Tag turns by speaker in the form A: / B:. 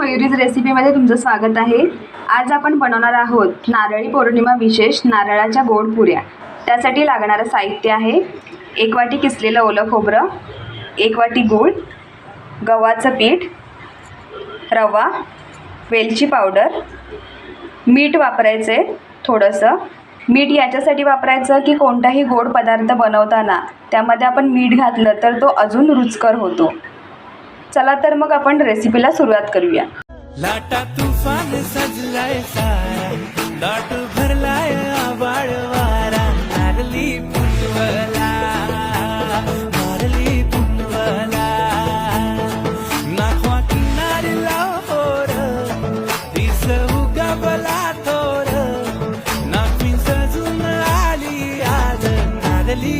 A: मयुरीज रेसिपीमध्ये तुमचं स्वागत आहे. आज आपण बनवणार आहोत नारळी पौर्णिमा विशेष नारळाच्या गोड पुऱ्या. त्यासाठी लागणारं साहित्य आहे. एक वाटी किसलेलं ओलं खोबरं एक वाटी गूळ गव्हाचं पीठ रवा वेलची पावडर मीठ वापरायचं आहे थोडंसं. मीठ याच्यासाठी वापरायचं की कोणताही गोड पदार्थ बनवताना त्यामध्ये आपण मीठ घातलं तर तो अजून रुचकर होतो. चला तर मग आपण रेसिपीला सुरुवात करूया.
B: लाटा तुफान सजलाय लाट भरलाय आवाळ वारा नारली पुनवला नारली पुनवला. नाखवा किनारी लावर दिस उगवला थोर नाखवी सजून आली आज नारली